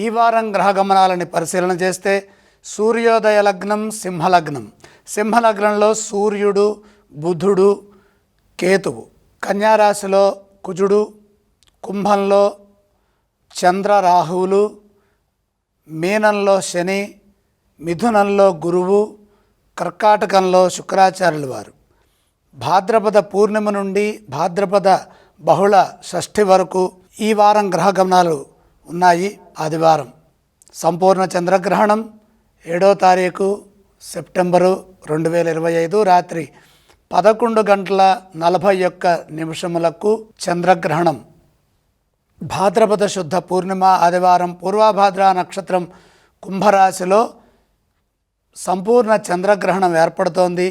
ఈ వారం గ్రహగమనాలని పరిశీలన చేస్తే సూర్యోదయ లగ్నం సింహలగ్నం. సింహలగ్నంలో సూర్యుడు బుధుడు కేతువు. కన్యారాశిలో కుజుడు కుంభంలో చంద్ర రాహువులు మీనంలో శని మిథునంలో గురువు కర్కాటకంలో శుక్రాచార్యులు వారు. భాద్రపద పూర్ణిమ నుండి భాద్రపద బహుళ షష్ఠి వరకు ఈ వారం గ్రహగమనాలు ఉన్నాయి ఆదివారం. సంపూర్ణ చంద్రగ్రహణం ఏడో తారీఖు సెప్టెంబరు రెండు వేల ఇరవై ఐదు రాత్రి పదకొండు గంటల నలభై ఒక్క నిమిషములకు చంద్రగ్రహణం. భాద్రపద శుద్ధ పూర్ణిమ ఆదివారం పూర్వభాద్ర నక్షత్రం కుంభరాశిలో సంపూర్ణ చంద్రగ్రహణం ఏర్పడుతోంది.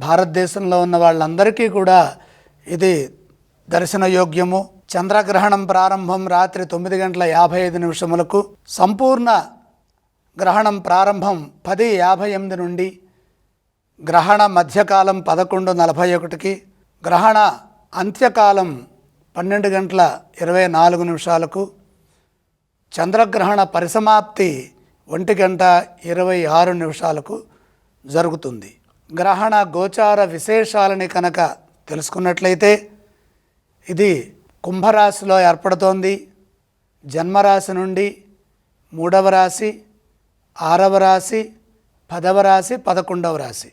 భారతదేశంలో ఉన్న వాళ్ళందరికీ కూడా ఇది దర్శనయోగ్యము. చంద్రగ్రహణం ప్రారంభం రాత్రి తొమ్మిది గంటల యాభై ఐదు నిమిషములకు. సంపూర్ణ గ్రహణం ప్రారంభం పది యాభై ఎనిమిది నుండి. గ్రహణ మధ్యకాలం పదకొండు నలభై ఒకటికి. గ్రహణ అంత్యకాలం పన్నెండు గంటల ఇరవై నాలుగు నిమిషాలకు. చంద్రగ్రహణ పరిసమాప్తి ఒంటి గంట ఇరవై ఆరు నిమిషాలకు జరుగుతుంది. గ్రహణ గోచార విశేషాలని కనుక తెలుసుకున్నట్లయితే ఇది కుంభరాశిలో ఏర్పడుతోంది. జన్మరాశి నుండి మూడవ రాశి ఆరవ రాశి పదవ రాశి పదకొండవ రాశి.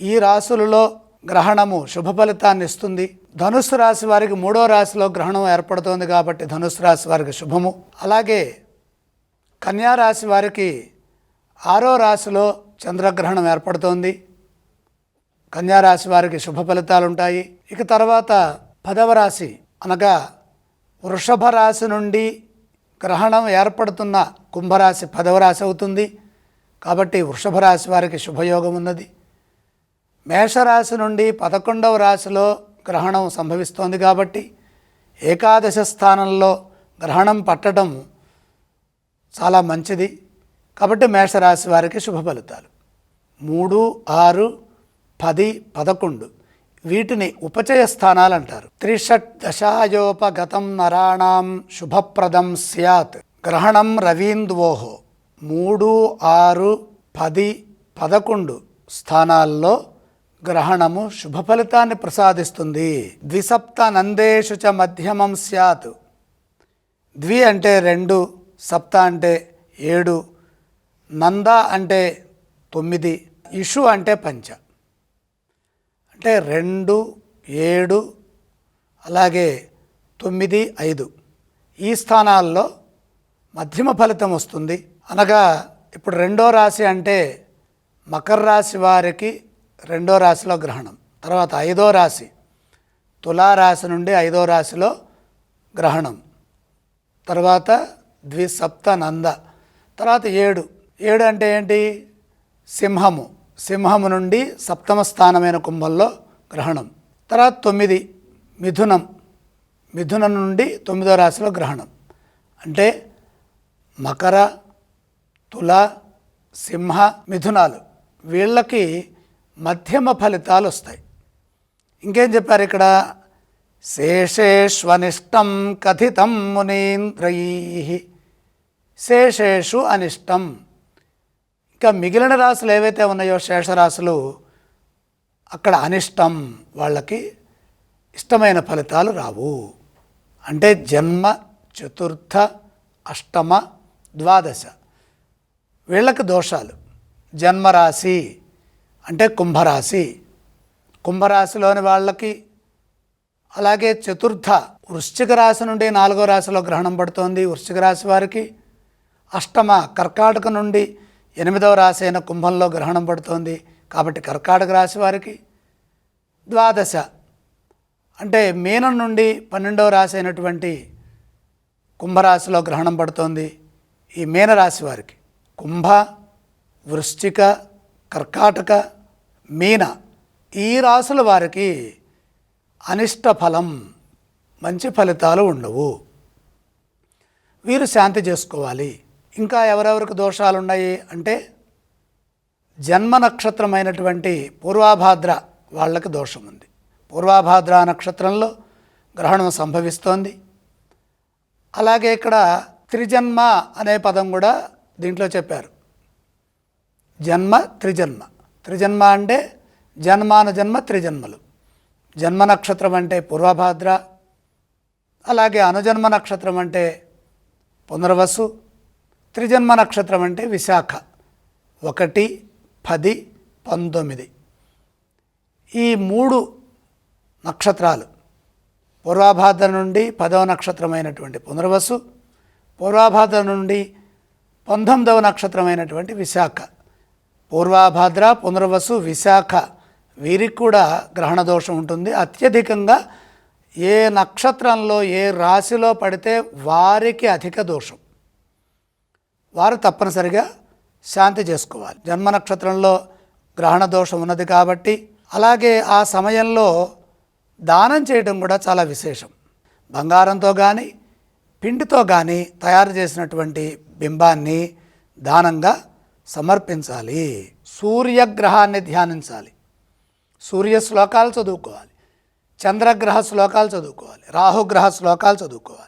ఈ రాశులలో గ్రహణము శుభ ఫలితాన్ని ఇస్తుంది. ధనుస్సు రాశి వారికి మూడో రాశిలో గ్రహణం ఏర్పడుతోంది కాబట్టి ధనుస్సు రాశి వారికి శుభము. అలాగే కన్యా రాశి వారికి ఆరో రాశిలో చంద్రగ్రహణం ఏర్పడుతోంది. కన్యా రాశి వారికి శుభ ఫలితాలు ఉంటాయి ఇక తర్వాత పదవ రాశి అనగా వృషభ రాశి నుండి గ్రహణం ఏర్పడుతున్న కుంభరాశి పదవ రాశి అవుతుంది. కాబట్టి వృషభ రాశి వారికి శుభయోగం ఉన్నది. మేషరాశి నుండి పదకొండవ రాశిలో గ్రహణం సంభవిస్తోంది కాబట్టి ఏకాదశ స్థానంలో గ్రహణం పట్టడం చాలా మంచిది. కాబట్టి మేషరాశి వారికి శుభ ఫలితాలు. మూడు ఆరు పది పదకొండు. వీటిని ఉపచయ స్థానాలు అంటారు త్రిషట్ దశాయోపగతం నరాణం శుభప్రదం స్యాత్. గ్రహణం రవీంద్వోహో మూడు ఆరు పది పదకొండు స్థానాల్లో గ్రహణము శుభ ఫలితాన్ని ప్రసాదిస్తుంది. ద్విసప్త నందేషు చ మధ్యమం స్యాత్. ద్వి అంటే రెండు సప్త అంటే ఏడు నంద అంటే తొమ్మిది ఇషు అంటే పంచ. అంటే రెండు ఏడు అలాగే తొమ్మిది ఐదు. ఈ స్థానాల్లో మధ్యమ ఫలితం వస్తుంది. అనగా ఇప్పుడు రెండో రాశి అంటే మకర రాశి వారికి రెండో రాశిలో గ్రహణం. తర్వాత ఐదో రాశి తులారాశి నుండి ఐదో రాశిలో గ్రహణం. తర్వాత ద్విసప్త నంద. తర్వాత ఏడు. ఏడు అంటే ఏంటి? సింహము. సింహము నుండి సప్తమ స్థానమైన కుంభంలో గ్రహణం. తర్వాత తొమ్మిది మిథునం. మిథునం నుండి తొమ్మిదో రాశిలో గ్రహణం. అంటే మకర తుల సింహ మిథునాలు. వీళ్ళకి మధ్యమ ఫలితాలు వస్తాయి. ఇంకేం చెప్పారు ఇక్కడ? శేషేష్వనిష్టం కథితం మునీంద్రై. శేషేషు అనిష్టం. ఇంకా మిగిలిన రాశులు ఏవైతే ఉన్నాయో శేషరాశులు అక్కడ అనిష్టం వాళ్ళకి ఇష్టమైన ఫలితాలు రావు. అంటే జన్మ చతుర్థ అష్టమ ద్వాదశ. వీళ్ళకి దోషాలు. జన్మరాశి అంటే కుంభరాశి. కుంభరాశిలోని వాళ్ళకి అలాగే చతుర్థ వృశ్చిక రాశి నుండి నాలుగో రాశిలో గ్రహణం పడుతోంది వృశ్చిక రాశి వారికి. అష్టమ కర్కాటక నుండి ఎనిమిదవ రాశి అయిన కుంభంలో గ్రహణం పడుతోంది. కాబట్టి కర్కాటక రాశి వారికి ద్వాదశ. అంటే మీనం నుండి పన్నెండవ రాశి అయినటువంటి కుంభరాశిలో గ్రహణం పడుతోంది. ఈ మీనరాశి వారికి కుంభ వృశ్చిక కర్కాటక మీన ఈ రాశుల వారికి అనిష్ట ఫలం మంచి ఫలితాలు ఉండవు. వీరు శాంతి చేసుకోవాలి. ఇంకా ఎవరెవరికి దోషాలు ఉన్నాయి అంటే జన్మ నక్షత్రమైనటువంటి పూర్వాభాద్ర వాళ్ళకి దోషం ఉంది పూర్వాభాద్ర నక్షత్రంలో గ్రహణం సంభవిస్తోంది. అలాగే ఇక్కడ త్రిజన్మ అనే పదం కూడా దీంట్లో చెప్పారు. జన్మ త్రిజన్మ. త్రిజన్మ అంటే జన్మానుజన్మ త్రిజన్మలు. జన్మ నక్షత్రం అంటే పూర్వభాద్ర. అలాగే అనుజన్మ నక్షత్రం అంటే పునర్వసు. త్రిజన్మ నక్షత్రం అంటే విశాఖ. ఒకటి పది పంతొమ్మిది. ఈ మూడు నక్షత్రాలు పూర్వాభాద్ర నుండి పదవ నక్షత్రమైనటువంటి పునర్వసు పూర్వాభాద్ర నుండి పంతొమ్మిదవ నక్షత్రమైనటువంటి విశాఖ. పూర్వాభాద్ర పునర్వసు విశాఖ వీరికి కూడా గ్రహణ దోషం ఉంటుంది. అత్యధికంగా ఏ నక్షత్రంలో ఏ రాశిలో పడితే వారికి అధిక దోషం. వారు తప్పనిసరిగా శాంతి చేసుకోవాలి. జన్మ నక్షత్రంలో గ్రహణ దోషం ఉన్నది కాబట్టి అలాగే ఆ సమయంలో దానం చేయడం కూడా చాలా విశేషం. బంగారంతో కానీ పిండితో కానీ తయారు చేసినటువంటి బింబాన్ని దానంగా సమర్పించాలి. సూర్యగ్రహాన్ని ధ్యానించాలి. సూర్య శ్లోకాలు చదువుకోవాలి. చంద్రగ్రహ శ్లోకాలు చదువుకోవాలి. రాహుగ్రహ శ్లోకాలు చదువుకోవాలి.